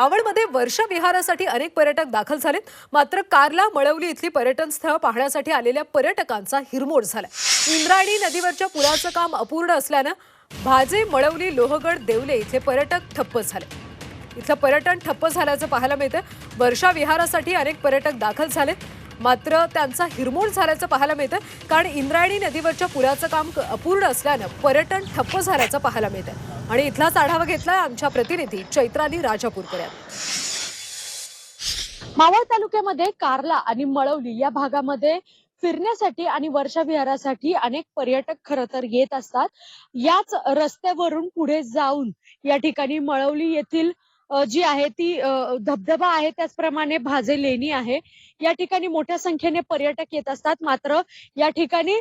मावळमध्ये वर्षविहारासाठी अनेक पर्यटक दाखल झालेत. मात्र कारला मळवली इथली पर्यटन स्थळ पाहण्यासाठी आलेल्या पर्यटकांचा हिरमोड झाला इंद्रायणी नदीवरच्या पुलाचं काम अपूर्ण असल्यानं भाजे मळवली लोहगड देवले इथले पर्यटक ठप्प झाले. इथलं पर्यटन ठप्प झाल्याचं पाहायला मिळतं वर्षाविहारासाठी अनेक पर्यटक दाखल झालेत. मात्र त्यांचा हिरमोड झाल्याचं पाहायला मिळतं कारण इंद्रायणी नदीवरच्या पुलाचं काम अपूर्ण असल्यानं पर्यटन ठप्प झाल्याचं पाहायला मिळतं आणि इथलाच आढावा घेतला आमच्या प्रतिनिधी चैत्राली राजापूरकर मावळ तालुक्यामध्ये कारला आणि मळवली या भागामध्ये फिरण्यासाठी आणि वर्षाविहारासाठी अनेक पर्यटक खर तर येत असतात. याच रस्त्यावरून पुढे जाऊन या ठिकाणी मळवली येथील जी आहे ती धबधबा आहे त्याचप्रमाणे भाजे लेणी आहे. या ठिकाणी मोठ्या संख्येने पर्यटक येत असतात. मात्र या ठिकाणी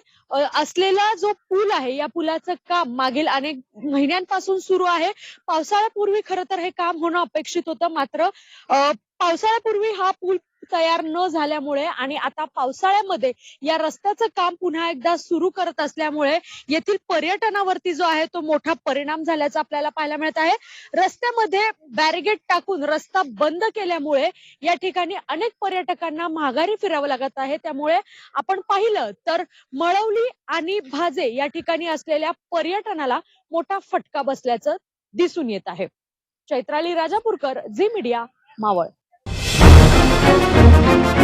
असलेला जो पूल आहे या पुलाचं काम मागील अनेक महिन्यांपासून सुरू आहे. पावसाळ्यापूर्वी खरं तर हे काम होणं अपेक्षित होतं. मात्र अ, पावसाळ्यापूर्वी हा पूल तयार न झाल्यामुळे आणि आता पावसाळ्यामध्ये या रस्त्याचं काम पुन्हा एकदा सुरू करत असल्यामुळे येथील पर्यटनावरती जो आहे तो मोठा परिणाम झाल्याचा आपल्याला पाहायला मिळत आहे. रस्त्यामध्ये बॅरिगेड टाकून रस्ता बंद केल्यामुळे या ठिकाणी अनेक पर्यटकांना माघारी फिरावं लागत आहे. त्यामुळे आपण पाहिलं तर मळवली आणि भाजे या ठिकाणी असलेल्या पर्यटनाला मोठा फटका बसल्याचं दिसून येत आहे. Chaitrali Rajapurkar Zee media Maval. Thank you.